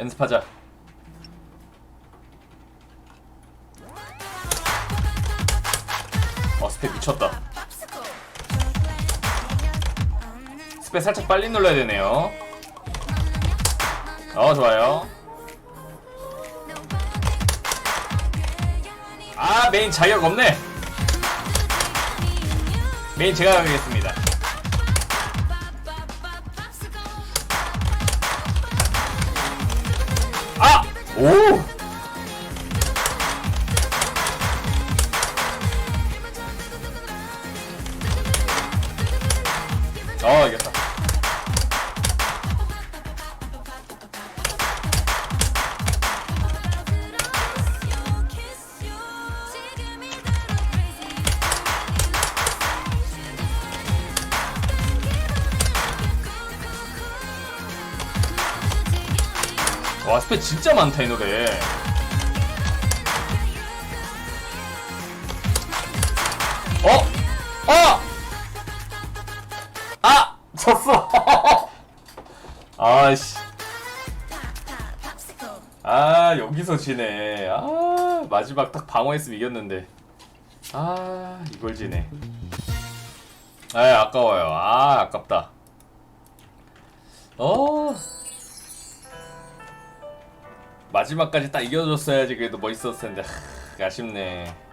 연습하자. 어 스펙 미쳤다. 스펙 살짝 빨리 눌러야 되네요. 어 좋아요. 아 메인 자격 없네. 메인 제가 가겠습니다 아! 스펙 진짜 많다 이 노래. 어? 어! 아! 졌어. 아씨. 아 여기서 지네. 아 마지막 딱 방어했으면 이겼는데. 아 이걸 지네. 아 아까워요. 아 아깝다. 어 마지막까지 딱 이겨줬어야지 그래도 멋있었을 텐데. 하, 아쉽네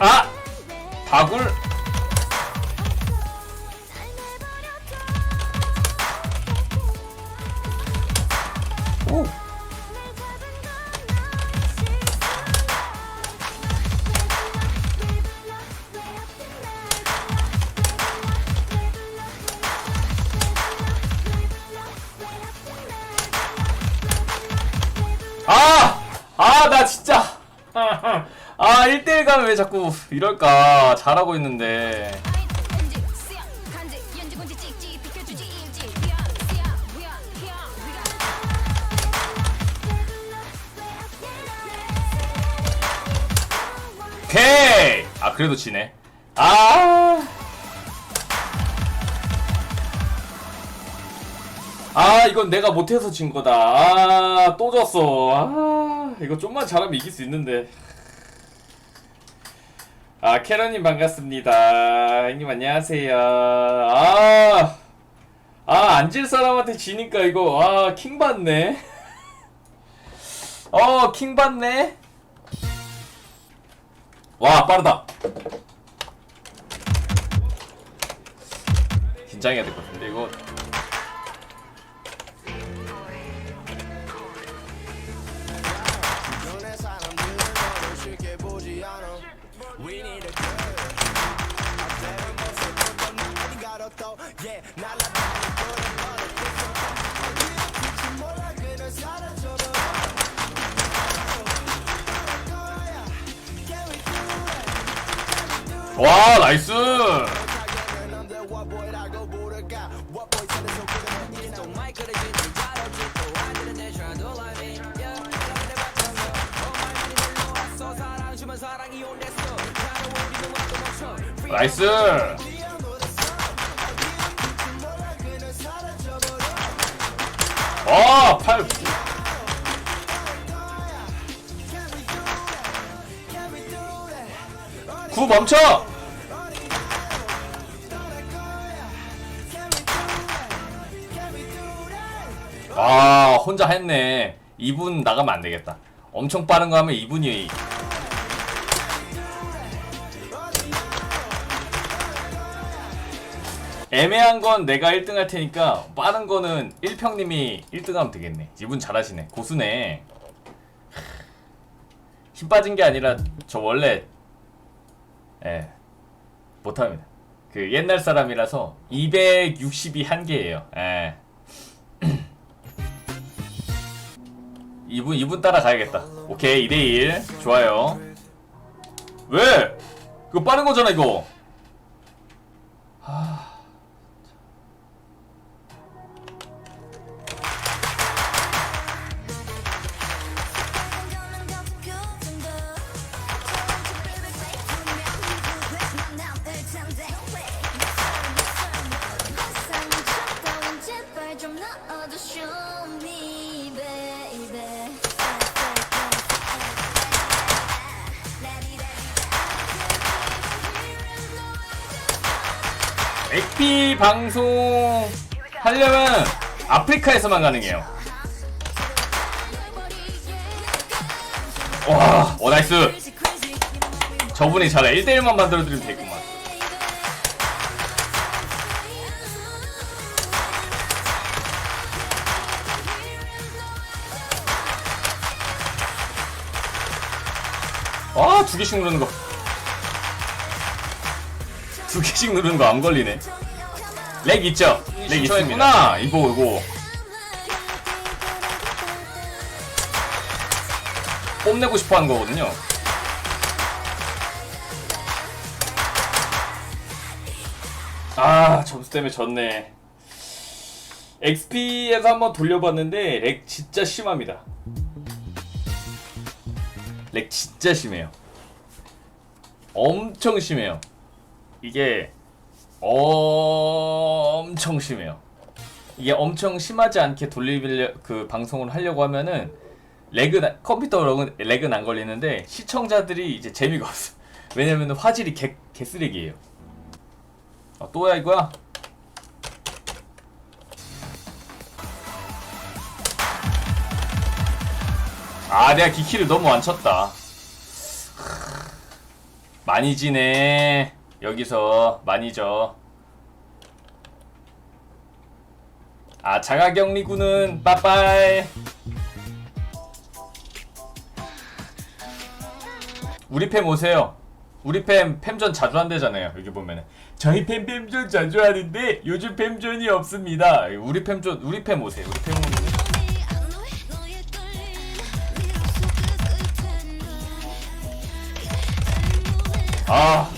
아! 다굴 왜 자꾸 이럴까. 잘하고 있는데. 오케이! 아, 그래도 지네. 아. 아, 이건 내가 못해서 진 거다. 아, 또 졌어. 아, 이거 좀만 잘하면 이길 수 있는데. 아, 캐런님 반갑습니다. 형님 안녕하세요. 아, 아, 앉을 사람한테 지니까 이거, 아, 킹 받네. 어, 킹 받네. 와, 빠르다. 긴장해야 될 것 같은데, 이거. 음악도 멈춰 나이스! 와, 팔. 구 멈춰! 아, 혼자 했네. 2분 나가면 안 되겠다. 엄청 빠른 거 하면 2분이. 애매한 건 내가 1등 할 테니까 빠른 거는 1평님이 1등 하면 되겠네. 이분 잘하시네. 고수네. 힘 빠진 게 아니라 저 원래 예 못합니다. 그 옛날 사람이라서 260이 한계예요. 예. 이분 이분 따라 가야겠다. 오케이 2대1 좋아요. 왜? 그거 빠른 거잖아 이거. 아프리카에서만 가능해요. 와, 오 나이스. 저분이 잘해. 1대1만 만들어드리면 되겠구만. 아, 두 개씩 누르는 거. 두 개씩 누르는 거 안 걸리네. 렉 있죠? 렉 있습니다. 이거, 이거. 뽐내고 싶어 하는 거거든요. 아, 점수 때문에 졌네. XP에서 한번 돌려봤는데 렉 진짜 심합니다. 렉 진짜 심해요. 엄청 심해요. 이게 엄청 심해요. 이게 엄청 심하지 않게 돌리려 그 방송을 하려고 하면은 렉은 안- 컴퓨터 렉은, 렉은 안 걸리는데 시청자들이 이제 재미가 없어. 왜냐면 화질이 개 개쓰레기예요. 아, 또야 이거야? 아 내가 기키를 너무 안 쳤다. 많이 지네. 여기서 많이 져. 아 자가격리군은 빠빠이. 우리 팸 오세요. 우리 팸 팸전 자주 한대잖아요. 여기 보면은 저희 팸 팸전 자주 하는데 요즘 팸전이 없습니다. 우리 팸전 우리 팸 오세요. 우리 팸 오면 아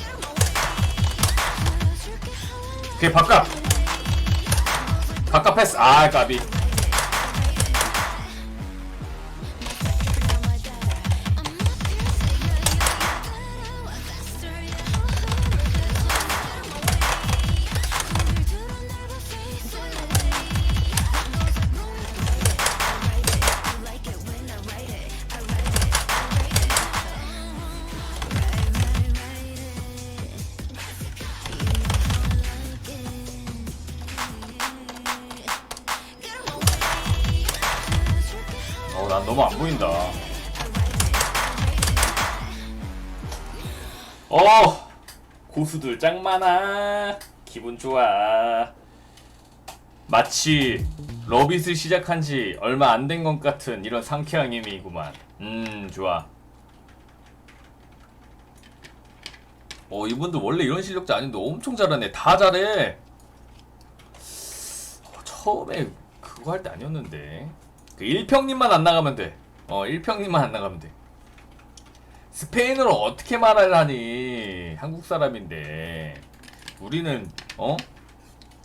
그게 바깥 바깥 패스 아 까비 너무 안 보인다. 어 고수들 짱 많아. 기분 좋아. 마치 러빗을 시작한 지 얼마 안 된 것 같은 이런 상쾌한 의미이구만. 음 좋아. 어 이분도 원래 이런 실력자 아닌데 엄청 잘하네. 다 잘해. 어, 처음에 그거 할 때 아니었는데 그 1평님만 안 나가면 돼. 어, 1평님만 안 나가면 돼. 스페인어를 어떻게 말을 하니? 한국 사람인데. 우리는, 어?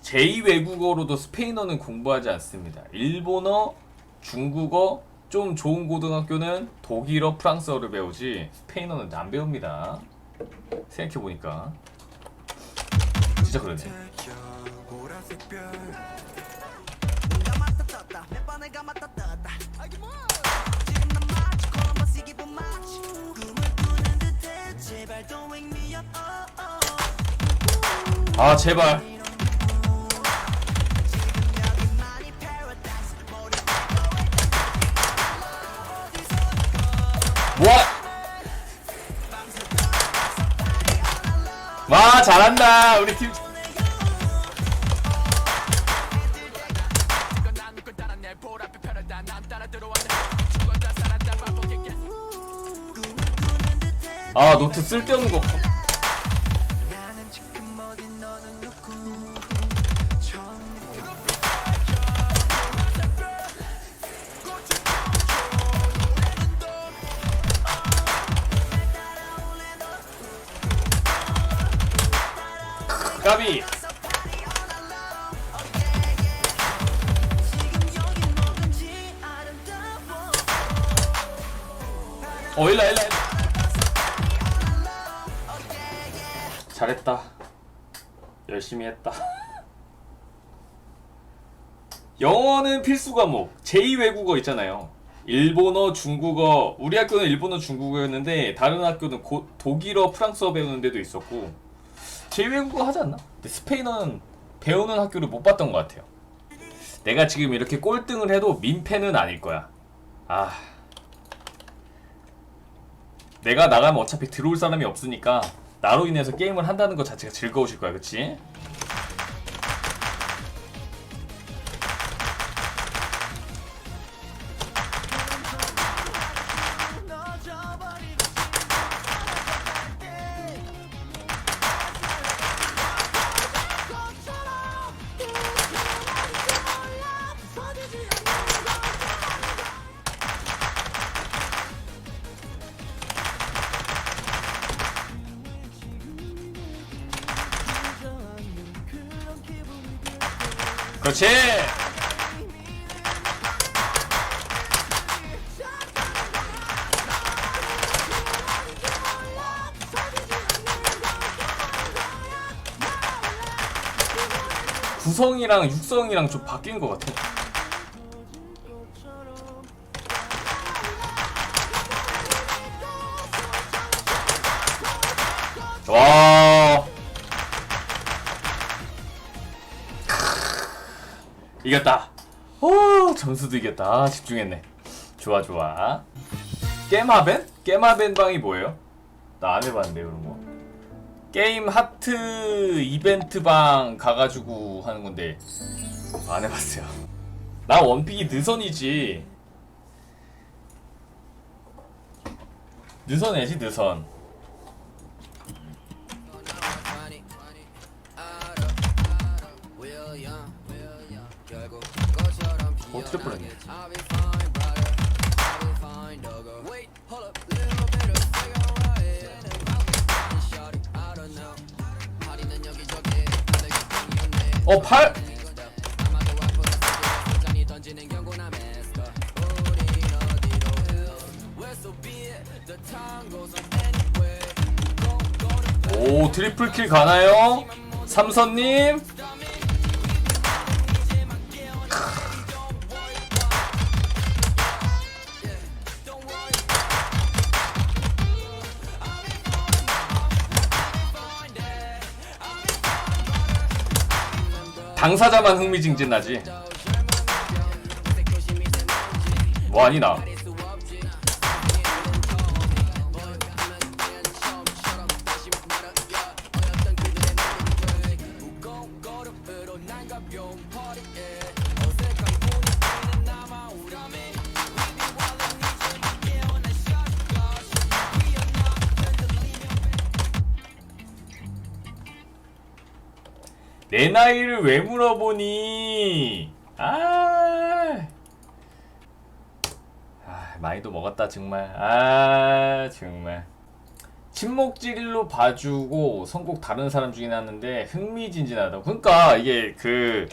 제2 외국어로도 스페인어는 공부하지 않습니다. 일본어, 중국어, 좀 좋은 고등학교는 독일어, 프랑스어를 배우지 스페인어는 안 배웁니다. 생각해보니까. 진짜 그러네. 아, 제발. 와! 와, 잘한다. 우리 팀. 아, 노트 쓸데없는 거. 잘했다. 열심히 했다. 영어는 필수 과목 제2 외국어 있잖아요. 일본어 중국어. 우리 학교는 일본어 중국어였는데 다른 학교는 고, 독일어 프랑스어 배우는 데도 있었고 제2 외국어 하지 않나? 근데 스페인어는 배우는 학교를 못 봤던 것 같아요. 내가 지금 이렇게 꼴등을 해도 민폐는 아닐 거야. 아. 내가 나가면 어차피 들어올 사람이 없으니까 나로 인해서 게임을 한다는 것 자체가 즐거우실 거야 그치? 그렇지. 구성이랑 육성이랑 좀 바뀐 것 같아 이겼다. 오 점수도 이겼다. 아, 집중했네. 좋아 좋아. 깨마벤? 깨마벤 방이 뭐예요? 나 안 해봤는데 그런 거. 게임 하트 이벤트 방 가가지고 하는 건데 안 해봤어요. 나 원픽이 느선이지. 느선이지 느선. 어 트리플 했네. 어, 팔! 오, 트리플 킬 가나요? 삼선님? 당사자만 흥미진진하지. 뭐 아니 나. 내 나이를 왜 물어보니? 아, 아 많이도 먹었다 정말. 아 정말. 침묵질로 봐주고 선곡 다른 사람 중에 났는데 흥미진진하다. 그러니까 이게 그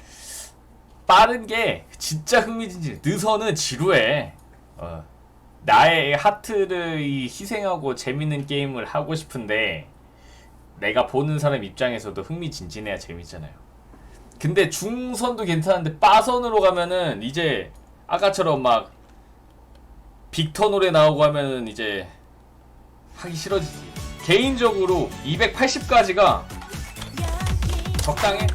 빠른 게 진짜 흥미진진. 느선은 지루해. 어. 나의 하트를 이 희생하고 재밌는 게임을 하고 싶은데 내가 보는 사람 입장에서도 흥미진진해야 재밌잖아요. 근데 중선도 괜찮은데 빠선으로 가면은 이제 아까처럼 막 빅터 노래 나오고 하면은 이제 하기 싫어지지. 개인적으로 280까지가 적당해.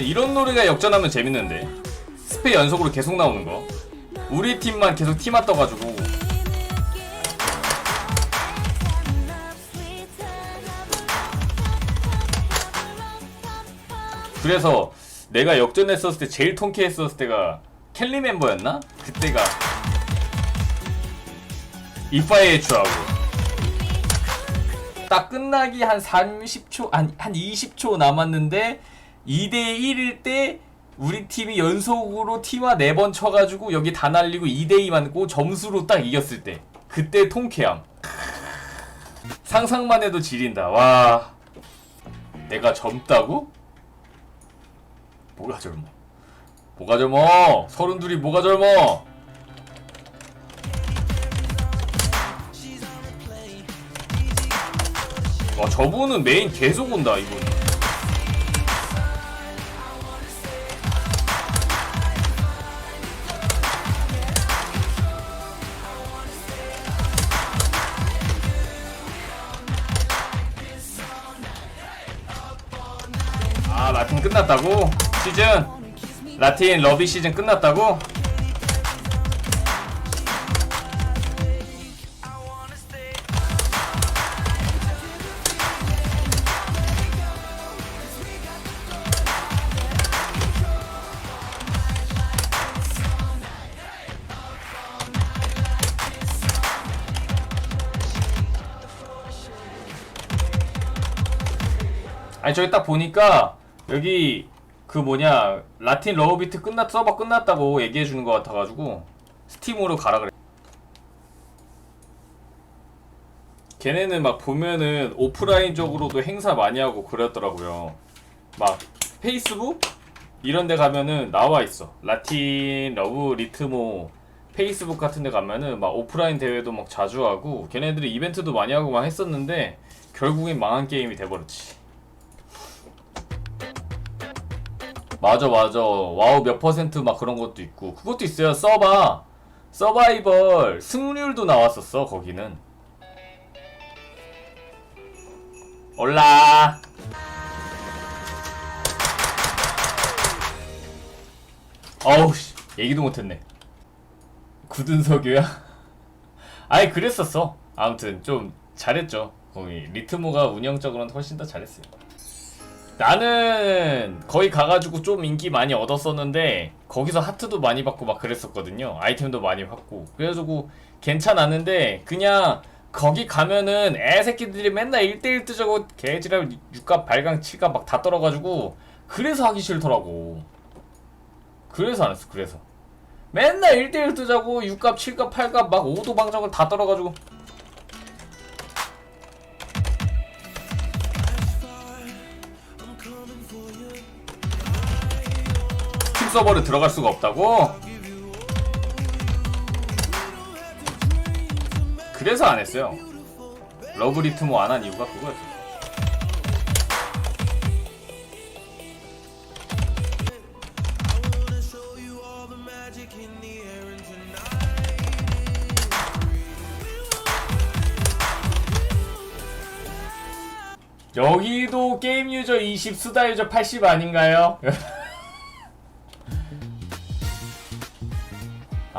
근데 이런 노래가 역전하면 재밌는데. 스페 연속으로 계속 나오는 거. 우리 팀만 계속 팀만 떠가지고. 그래서 내가 역전했었을 때 제일 통쾌했었을 때가 켈리 멤버였나? 그때가. 이파이의 추하고. 딱 끝나기 한 30초 한, 한 20초 남았는데 2대 1일 때 우리 팀이 연속으로 팀화 4번 쳐가지고 여기 다 날리고 2대 2 맞고 점수로 딱 이겼을 때. 그때 통쾌함. 상상만 해도 지린다. 와. 내가 젊다고? 뭐가 젊어? 뭐가 젊어? 서른 둘이 뭐가 젊어? 와 저분은 메인 계속 온다 이분 끝났다고? 시즌 라틴 러비 시즌 끝났다고? 아니 저기 딱 보니까 여기 그 뭐냐 라틴 러브비트 끝났 서버 끝났다고 얘기해 주는 것 같아가지고 스팀으로 가라 그래. 걔네는 막 보면은 오프라인적으로도 행사 많이 하고 그랬더라고요. 막 페이스북 이런 데 가면은 나와 있어. 라틴 러브 리트모 페이스북 같은 데 가면은 막 오프라인 대회도 막 자주 하고 걔네들이 이벤트도 많이 하고 막 했었는데 결국엔 망한 게임이 돼버렸지. 맞아 맞아. 와우 몇 퍼센트 막 그런 것도 있고. 그것도 있어요. 서바. 서바이벌. 승률도 나왔었어 거기는. 올라. 어우 씨. 얘기도 못했네. 굳은 석유야? 아니 그랬었어. 아무튼 좀 잘했죠. 거기 리트모가 운영적으로는 훨씬 더 잘했어요 나는 거기 가가지고 좀 인기 많이 얻었었는데 거기서 하트도 많이 받고 막 그랬었거든요. 아이템도 많이 받고. 그래가지고 괜찮았는데 그냥 거기 가면은 애새끼들이 맨날 1대1 뜨자고 개지랄 6갑 발강 7갑 막다 떨어가지고 그래서 하기 싫더라고. 그래서 안 했어 그래서. 맨날 1대1 뜨자고 6갑 7갑 8갑 막 5도 방정을 다 떨어가지고 서버를 들어갈 수가 없다고? 그래서 안 했어요. 러브 리트모 안 한 이유가 그거였어. 여기도 게임 유저 20, 수다 유저 80 아닌가요?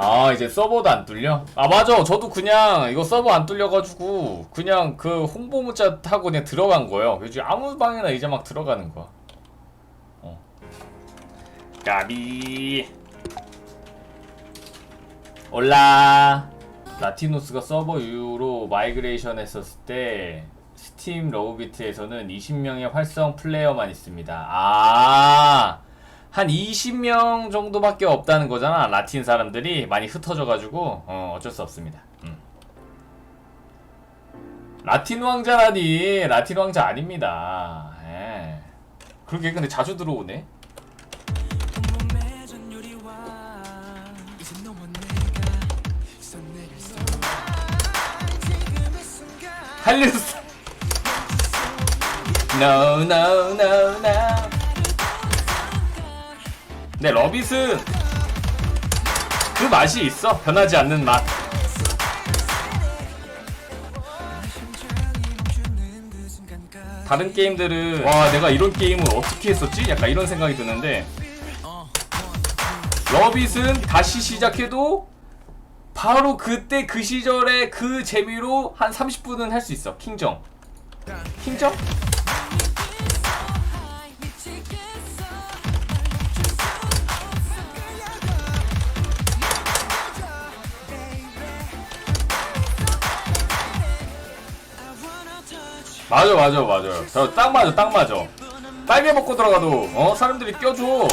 아 이제 서버도 안 뚫려? 아 맞아. 저도 그냥 이거 서버 안 뚫려가지고 그냥 그 홍보 문자 타고 그냥 들어간 거예요. 요즘 아무 방에나 이제 막 들어가는 거야. 어. 까비. 올라. 라티노스가 서버 이후로 마이그레이션 했었을 때 스팀 러브비트에서는 20명의 활성 플레이어만 있습니다. 아 한 20명 정도밖에 없다는 거잖아. 라틴 사람들이 많이 흩어져가지고 어, 어쩔 수 없습니다. 음. 라틴 왕자라니 라틴 왕자 아닙니다. 예. 그러게 근데 자주 들어오네. 할리우드. No no no no. 네 러빗은 그 맛이 있어. 변하지 않는 맛. 다른 게임들은 와 내가 이런 게임을 어떻게 했었지? 약간 이런 생각이 드는데 러빗은 다시 시작해도 바로 그때 그 시절의 그 재미로 한 30분은 할 수 있어 킹정 킹정? 맞아 맞아 맞아. 저딱 맞아 딱 맞아. 빨개 먹고 들어가도 어? 사람들이 껴줘.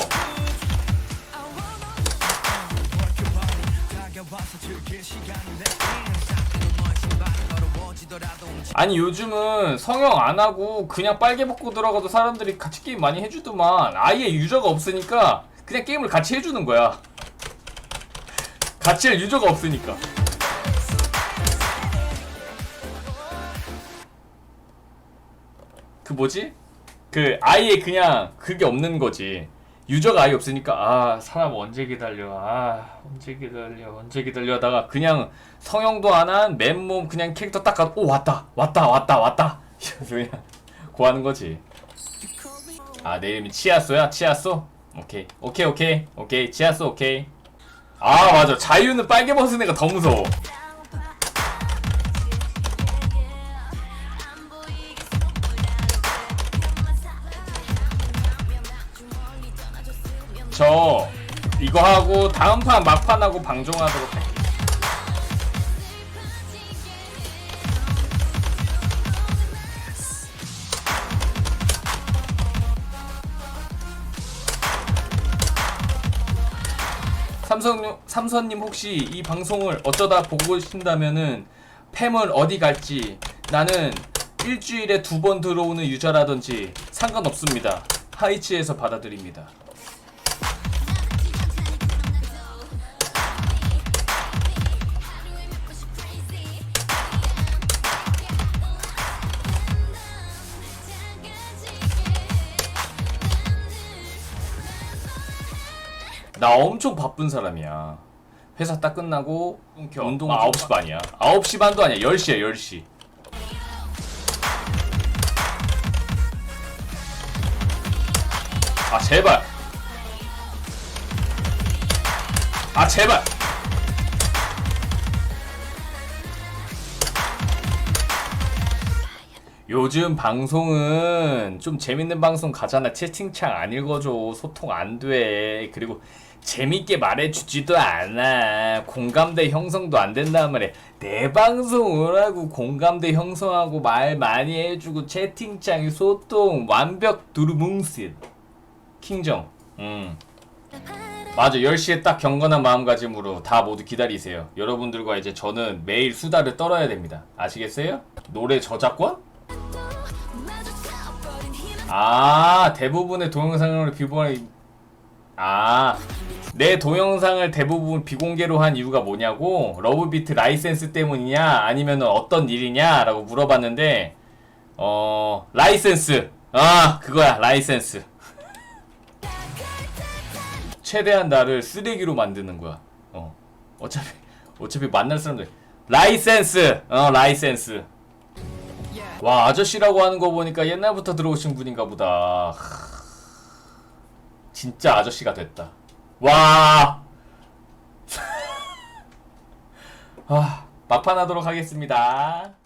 아니 요즘은 성형 안 하고 그냥 빨개 먹고 들어가도 사람들이 같이 게임 많이 해주더만. 아예 유저가 없으니까 그냥 게임을 같이 해주는 거야. 같이 할 유저가 없으니까 뭐지? 그 아예 그냥 그게 없는 거지. 유저가 아예 없으니까 아 사람 언제 기다려? 아 언제 기다려? 언제 기다려? 하다가 그냥 성형도 안 한 맨몸 그냥 캐릭터 딱 가도 오 왔다 왔다 왔다 왔다. 그냥 고하는 거지. 아 내 이름이 치아소야? 치아소? 오케이. 오케이 오케이. 오케이. 치아소 오케이. 아 맞아. 자유는 빨개 벗은 애가 더 무서워 저 이거 하고 다음 판 막판 하고 방종하도록 할게요. 삼성 삼선님 혹시 이 방송을 어쩌다 보고 계신다면은 팸을 어디 갈지 나는 일주일에 두 번 들어오는 유저라든지 상관없습니다. 하이치에서 받아드립니다. 나 엄청 바쁜 사람이야. 회사 딱 끝나고 운동 아, 9시 반이야. 9시 반도 아니야. 10시야, 10시. 아, 제발. 아, 제발. 요즘 방송은 좀 재밌는 방송 가잖아. 채팅창 안 읽어줘. 소통 안 돼. 그리고 재밌게 말해주지도 않아. 공감대 형성도 안 된단 말이야. 내 방송을 하고 공감대 형성하고 말 많이 해주고 채팅창 소통 완벽 두루뭉실. 킹정. 음. 맞아. 10시에 딱 경건한 마음가짐으로 다 모두 기다리세요. 여러분들과 이제 저는 매일 수다를 떨어야 됩니다. 아시겠어요? 노래 저작권? 아 대부분의 동영상을 비보하는 아 내 동영상을 대부분 비공개로 한 이유가 뭐냐고? 러브비트 라이센스 때문이냐? 아니면 어떤 일이냐 라고 물어봤는데 어 라이센스. 아 그거야 라이센스. 최대한 나를 쓰레기로 만드는 거야. 어 어차피 어차피 만날 사람들. 라이센스! 어 라이센스. 와 아저씨라고 하는 거 보니까 옛날부터 들어오신 분인가 보다. 하... 진짜 아저씨가 됐다. 와! 아, 막판 하도록 하겠습니다